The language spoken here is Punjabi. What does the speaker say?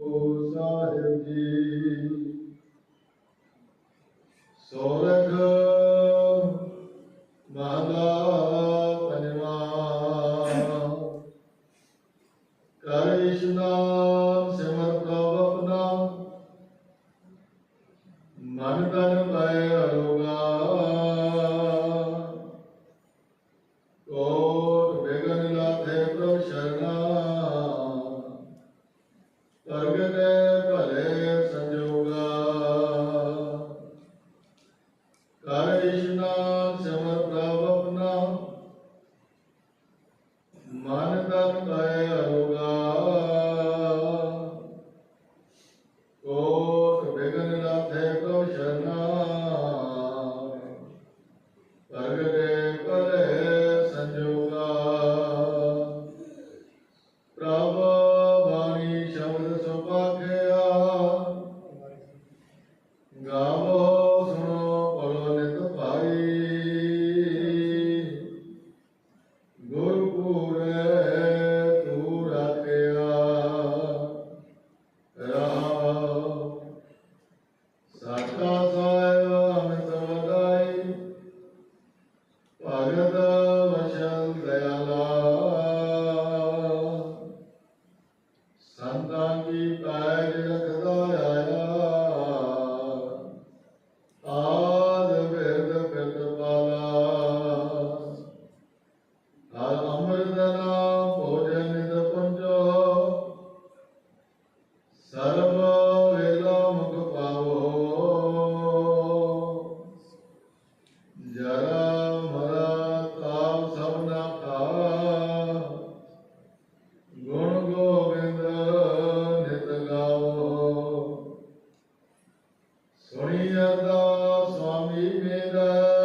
ਗੁਰੂ ਸਾਹਿਬ ਜੀ ਸੋਰਠ ਮਹਲਾ ਪੰਜਵਾ ਕਰ ਇਸ਼ਨਾਨ ਸਿਮਰ ਪ੍ਰਭ ਆਪਣਾ ਮਨ ਤਨ ਪੈ ਅਰੋਗਾ ਕੋਟ ਪ੍ਰਗਟ ਭਲੇ ਸੰਜੋਗਾ। ਕਰ ਇਸ਼ਨਾਨ ਸਿਮਰ ਪ੍ਰਭ ਆਪਣਾ। ਮਨ ਤਨ ਕੈ ਭਗਤ ਵਸ਼ਲ ਦਇਆਲਾ। ਸੰਤਾਂ ਕੀ ਪੈਜ ਰਖਦਾ ਆਇਆ। ਆਦ ਬਿਰਦ ਬਿਰਦ ਪਾਲਾ। ਹਰ ਅੰਮ੍ਰਿਤ ਨਾਮ Samiya Da Swami